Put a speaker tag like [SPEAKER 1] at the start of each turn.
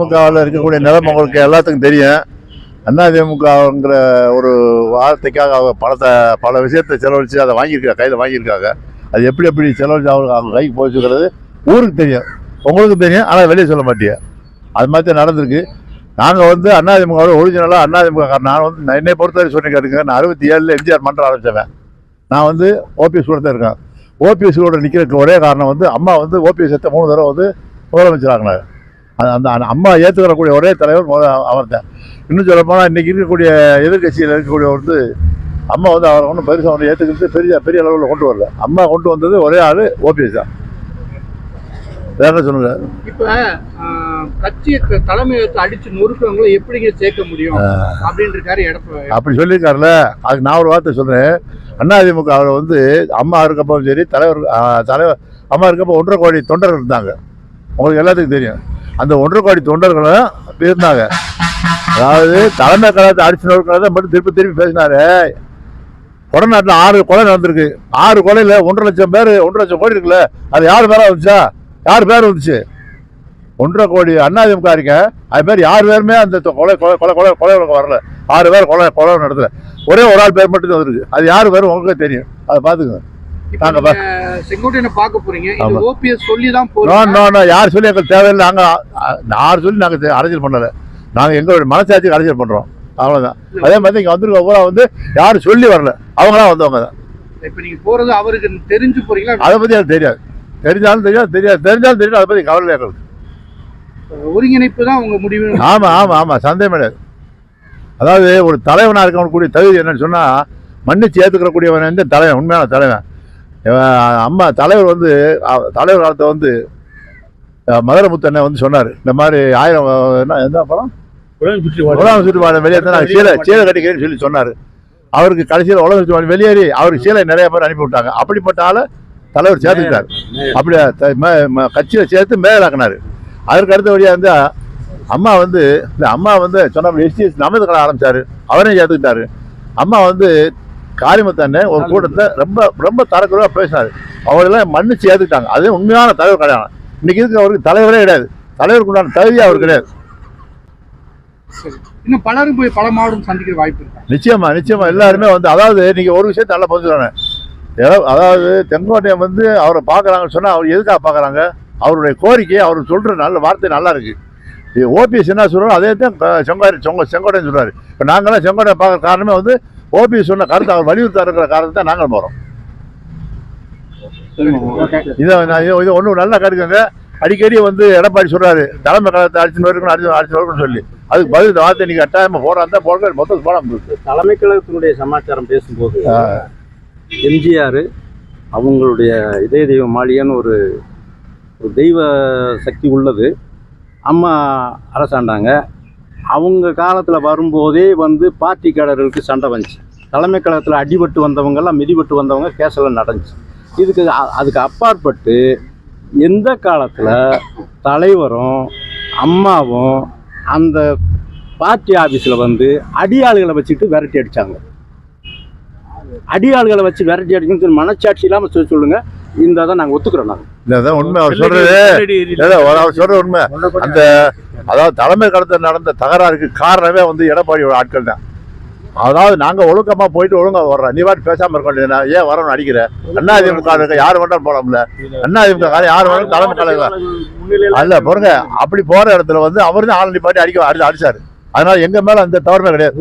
[SPEAKER 1] அதிமுகவில் இருக்கக்கூடிய நிலம் உங்களுக்கு எல்லாத்துக்கும் தெரியும். அதிமுகங்கிற ஒரு வார்த்தைக்காக அவங்க பணத்தை பல விஷயத்தை செலவழித்து அதை வாங்கியிருக்காங்க கையில் வாங்கியிருக்காங்க. அது எப்படி எப்படி செலவழிச்சு அவங்க அவங்க கைக்கு போச்சுக்கிறது ஊருக்கு தெரியும். உங்களுக்கு தெரியும் ஆனால் வெளியே சொல்ல மாட்டீங்க அது மாதிரி தான் நடந்திருக்கு. நாங்கள் வந்து அதிமுகவோட ஒரிஜினலாக அதிமுக நான் வந்து நான் என்னை பொறுத்தவரை சொல்லி கேட்டுங்க நான் அறுபத்தி ஏழில் எம்ஜிஆர் மன்றம் ஆரம்பித்தவன் நான் வந்து ஓபிஎஸ் கூட தான் இருக்கேன். ஓபிஎஸ் கூட நிற்கிறதுக்கு ஒரே காரணம் வந்து அம்மா வந்து ஓபிஎஸ் எத்த மூணு தடவை வந்து முதலமைச்சராகினார் அந்த அம்மா ஏற்றுக்கிறக்கூடிய ஒரே தலைவர் அவர் தான் இன்னும் சொல்ல போனால் இன்றைக்கி இருக்கக்கூடிய எதிர்க்கட்சியில் இருக்கக்கூடிய வந்து அம்மா வந்து அவரை ஒன்றும் பெருசாக ஒன்று ஏற்றுக்கிறது பெரிய பெரிய அளவில் கொண்டு வரல. அம்மா கொண்டு வந்தது ஒரே ஆள் ஓபிஎஸ் தான். வேற என்ன சொல்லுங்க?
[SPEAKER 2] இப்ப ஆஹ், கட்சியை த- தலைமையகத்தை அடிச்சு நொறுக்கவங்களை எப்படிங்க சேர்க்க முடியும்? இருக்காரு எடப்பாடி.
[SPEAKER 1] அப்படி சொல்லியிருக்காருல்ல அதுக்கு நான் ஒரு வார்த்தை சொல்கிறேன் அதிமுக அவரை வந்து அம்மா இருக்கப்போ சரி தலைவர் தலைவர் அம்மா இருக்கப்போ ஒன்றரை கோடி தொண்டர்கள் இருந்தாங்க. உங்களுக்கு எல்லாத்துக்கும் தெரியும். அந்த ஒன்றரை கோடி தொண்டர்களும் இருந்தாங்க அதாவது தலைமை கழகத்தை அடிச்சு நோக்கிறத மட்டும் திருப்பி திருப்பி பேசினாரு. கொடநாட்டில் ஆறு கொலை நடந்திருக்கு. ஆறு கொலையில் ஒன்றரை லட்சம் பேர் ஒன்றரை லட்சம் கோடி இருக்குல்ல. அது யார் பேராக வந்துச்சா? யார் பேர் வந்துச்சு? ஒன்றரை கோடி அண்ணாதிமுக இருக்க. அது பேர் யார் பேருமே அந்த கொலை கொலை கொலை கொலை கொலை வரல. ஆறு பேர் கொலை கொலை நடத்தல. ஒரே ஒரு ஆள் பேர் மட்டும் தான் வந்திருக்கு. அது யார் பேரும் உங்களுக்கே தெரியும். அதை பார்த்துக்கோங்க. நாங்க
[SPEAKER 2] நீங்க செங்கோட்டையனை பார்க்க போறீங்க. இது
[SPEAKER 1] ஆமா.
[SPEAKER 2] ஓபிஎஸ் சொல்லி தான்
[SPEAKER 1] நோ நோ யார் சொல்லி எங்களுக்கு தேவையில்லை. நாங்கள் யார் சொல்லி நாங்கள் அரசியல் பண்ணலை. நாங்கள் எங்களுடைய மனசாட்சிக்கு அரசியல் பண்ணுறோம் அவ்வளோதான் அதே மாதிரி இங்கே வந்திருக்க பூரா வந்து யாரும் சொல்லி வரல. அவங்களா வந்தவங்க தான்.
[SPEAKER 2] இப்ப நீங்க போறது அவருக்கு தெரிஞ்சு போறீங்களா?
[SPEAKER 1] அதை பற்றி எனக்கு தெரியாது. தெரிஞ்சாலும் தெரியாது தெரியாது. தெரிஞ்சாலும் தெரியும் அதை பற்றி கவலை எங்களுக்கு.
[SPEAKER 2] ஒருங்கிணைப்பு தான் உங்க முடிவு.
[SPEAKER 1] ஆமாம் ஆமாம் ஆமாம் சந்தேகம் கிடையாது. அதாவது ஒரு தலைவனாக இருக்கக்கூடிய தகுதி என்னன்னு சொன்னால் மன்னிச்சு ஏற்றுக்கிறக்கூடியவன் வந்து தலைவன் உண்மையான தலைவன். அம்மா தலைவர் வந்து தலைவர் காலத்தை வந்து அஹ், மதுரமுத்தண்ணன் வந்து சொன்னார். இந்த மாதிரி ஆயிரம் என்ன என்ன படம்? உலகம் சுற்றுப்பாடு வெளியே நான் சீலை சீலை கட்டிக்கிறேன்னு சொல்லி சொன்னார். அவருக்கு கடைசியில் உலகம் சுற்றுப்பாடு வெளியேறி அவருக்கு சீலை நிறைய பேர் அனுப்பி விட்டாங்க. அப்படிப்பட்ட ஆளை தலைவர் சேர்த்துக்கிட்டார். அப்படி த- ம- ம- கட்சியில சேர்த்து மேலாக்கினார். அதற்கு அடுத்தபடியாக வந்து அம்மா வந்து இந்த அம்மா வந்து சொன்ன எஸ்டிஎஸ் நமது கடை ஆரம்பிச்சாரு. அவரையும் சேர்த்துக்கிட்டாரு. அம்மா வந்து காரிமத்தண்ணே ஒரு கூட்டத்தை ரொம்ப ரொம்ப தரக்குறைவாக பேசினார். அவங்களெல்லாம் மன்னிச்சு ஏற்றுக்கிட்டாங்க அது உண்மையான தலைவர் கிடையாது இன்னைக்கு இருக்க அவருக்கு தலைவரே கிடையாது. தலைவருக்கு உண்டான தகுதி அவர் கிடையாது.
[SPEAKER 2] இன்னும் பலரும் போய் பல மாவட்டம் சந்திக்கிற வாய்ப்பு இருக்கா?
[SPEAKER 1] நிச்சயமா நிச்சயமா. எல்லாருமே வந்து அதாவது நீங்க ஒரு விஷயத்தை நல்லா புரிஞ்சுக்கணும் ஏதோ அதாவது செங்கோட்டையன் வந்து அவரை பார்க்குறாங்கன்னு சொன்னா அவர் எதுக்காக பார்க்குறாங்க? அவருடைய கோரிக்கை அவர் சொல்ற நல்ல வார்த்தை நல்லா இருக்கு. ஓபிஎஸ் என்ன சொல்றாரோ அதே தான் செங்கோட்டை செங்கோ செங்கோட்டையன் சொல்றாரு. இப்போ நாங்களாம் செங்கோட்டை பார்க்குற காரணமே வந்து ஓபிஎஸ் சொன்ன கருத்தை அவர் வலியுறுத்த இருக்கிற காரணத்தை தான் நாங்கள் போகிறோம் இதை நான் இது இது ஒன்றும் நல்லா கருக்குங்க அடிக்கடி வந்து எடப்பாடி சொல்றாரு தலைமை கழகத்தை அடிச்சு நோருக்கணும் அடிச்சு அடிச்சு நோருக்கணும்னு சொல்லி. அதுக்கு பதில் வார்த்தை நீங்க கட்டாயமாக போடாந்தா போட மொத்தம் போடாம இருக்கு.
[SPEAKER 3] தலைமை கழகத்தினுடைய சமாச்சாரம் பேசும்போது எம்ஜிஆர் அவங்களுடைய இதய தெய்வ மாளிகைன்னு ஒரு ஒரு தெய்வ சக்தி உள்ளது. அம்மா அரசாண்டாங்க. அவங்க காலத்தில் வரும்போதே வந்து பார்ட்டிக்காரர்களுக்கு சண்டை வந்துச்சு. தலைமை கழகத்தில் அடிபட்டு வந்தவங்கெல்லாம் மிதிபட்டு வந்தவங்க கேஸெல்லாம் நடந்துச்சு. இதுக்கு அதுக்கு அப்பாற்பட்டு எந்த காலத்தில் தலைவரும் அம்மாவும் அந்த பார்ட்டி ஆஃபீஸில் வந்து அடியாளுகளை வச்சுட்டு விரட்டி அடித்தாங்க அடியாள்களை வச்சு விரட்டி அடிக்கணும்னு சொல்லி மனச்சாட்சி இல்லாமல் சொல்லி சொல்லுங்க. இந்த தான் நாங்கள் ஒத்துக்கிறோம் நாங்கள்
[SPEAKER 1] உண்மை. அவர் சொல்றது. இல்ல, அவர் உண்மை. அந்த அதாவது தலைமை கடத்த நடந்த தகராறுக்கு காரணமே வந்து எடப்பாடியோட ஆட்கள் தான். அதாவது நாங்க ஒழுக்கமா போயிட்டு ஒழுங்கா வர்றோம். நீ வாட்டி பேசாம இருக்க வேண்டியது ஏன் வரணும் அடிக்கிற? அண்ணா திமுக இருக்க யார் வேண்டாம் போலாம்ல. அண்ணா திமுக யார் வேணாலும் தலைமை கழகம் அல்ல பாருங்க அப்படி போற இடத்துல வந்து அவர் தான் ஆள் நிப்பாட்டி அடிக்க அடி- அடிச்சாரு. அதனால எங்க மேல அந்த தவறுமே கிடையாது.